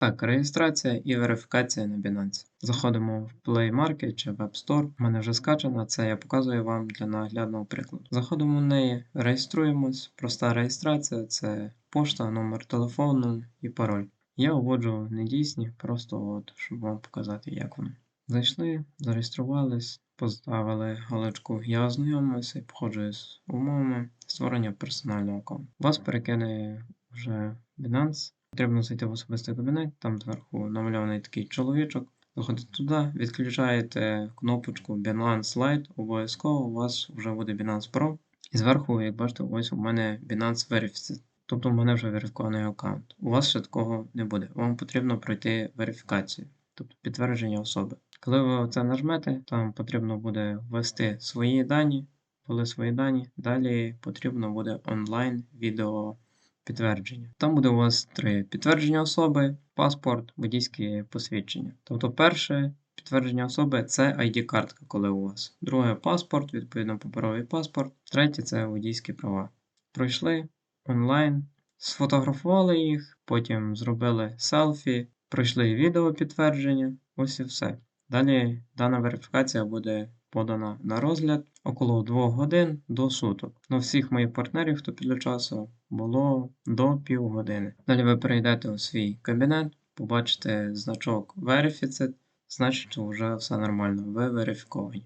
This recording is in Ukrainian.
Так, реєстрація і верифікація на Binance. Заходимо в Play Market чи Web Store. У мене вже скачано, це я показую вам для наглядного прикладу. Заходимо в неї, реєструємось. Проста реєстрація це пошта, номер телефону і пароль. Я вводжу недійсні, просто от, щоб вам показати, як воно. Зайшли, зареєструвались, поставили галочку Я ознайомився і походжу з умовами створення персонального аккаунту. Вас перекине вже Binance. Потрібно зайти в особистий кабінет, там зверху намальований такий чоловічок. Заходите туди, відключаєте кнопочку Binance Lite, обов'язково у вас вже буде Binance Pro. І зверху, як бачите, ось у мене Binance Verified. Тобто у мене вже верифікований аккаунт. У вас ще такого не буде. Вам потрібно пройти верифікацію, тобто підтвердження особи. Коли ви це нажмете, там потрібно буде ввести свої дані, ввели свої дані. Далі потрібно буде онлайн відео підтвердження. Там буде у вас три підтвердження особи, паспорт, водійське посвідчення. Тобто, перше підтвердження особи це ID-картка, коли у вас. Друге паспорт, відповідно паперовий паспорт. Третє це водійські права. Пройшли онлайн, сфотографували їх, потім зробили селфі, пройшли відео підтвердження. Ось і все. Далі дана верифікація буде подана на розгляд около 2 годин до суток. На всіх моїх партнерів, хто після часу, було до півгодини. Далі ви перейдете у свій кабінет, побачите значок Verificate, значить, вже все нормально, ви верифіковані.